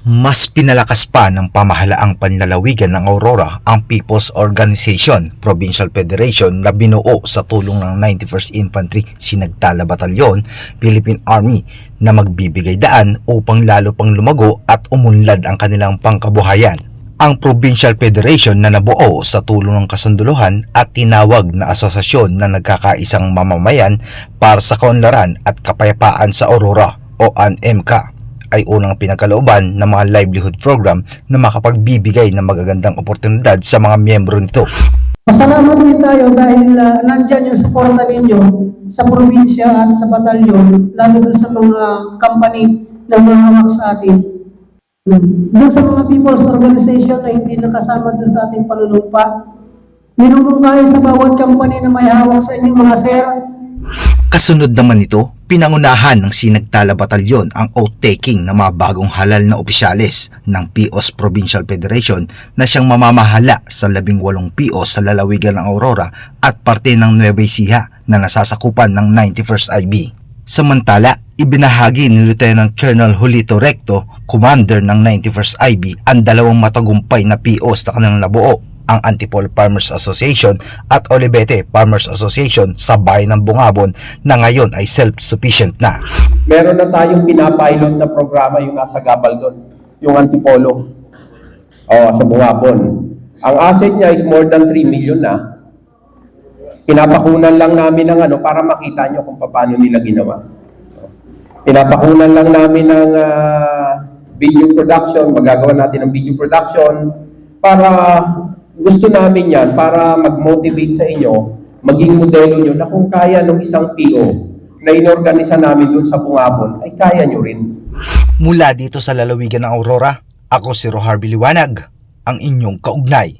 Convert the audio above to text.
Mas pinalakas pa ng pamahalaang panlalawigan ng Aurora ang People's Organization Provincial Federation na binuo sa tulong ng 91st Infantry Sinagtala Batalyon, Philippine Army na magbibigay daan upang lalo pang lumago at umunlad ang kanilang pangkabuhayan. Ang Provincial Federation na nabuo sa tulong ng kasunduluhan at tinawag na asosasyon na nagkakaisang mamamayan para sa kaunlaran at kapayapaan sa Aurora o ANMK ay unang pinagkalooban ng mga livelihood program na makapagbibigay ng magagandang oportunidad sa mga miyembro nito. Pasalamat din tayo dahil uh, nandyan yung suporta ninyo sa probinsya at sa batalyon, lalo dun sa mga company na mahawak sa atin. Hmm. Doon sa mga people's organization na hindi nakasama dun sa ating panunumpa, minumungkahi sa bawat company na may hawak sa inyong mga sir, Kasunod naman nito, pinangunahan ng Sinagtala Batalyon ang oath-taking ng mga bagong halal na opisyales ng PIOS Provincial Federation na siyang mamamahala sa labing walong PIOS sa lalawigan ng Aurora at parte ng Nueva Ecija na nasasakupan ng 91st IB. Samantala, ibinahagi ni Lieutenant Colonel Julito Recto, commander ng 91st IB, ang dalawang matagumpay na POs na kanilang nabuo, ang Antipolo Farmers Association at Olivete Farmers Association sa bayan ng Bungabon na ngayon ay self-sufficient na. meron na tayong pinapilot na programa yung nasa Gabal doon, yung Antipolo. O, sa Buwabon. Ang asset niya is more than 3 million na. Pinapakunan lang namin ng ano para makita nyo kung paano nila ginawa. Pinapakunan lang namin ng ah, video production, magagawa natin ng video production para gusto namin yan para mag-motivate sa inyo, maging modelo nyo na kung kaya ng isang PO na inorganisa namin dun sa Bungabon, ay kaya nyo rin. Mula dito sa lalawigan ng Aurora, ako si Rohar Biliwanag, ang inyong kaugnay.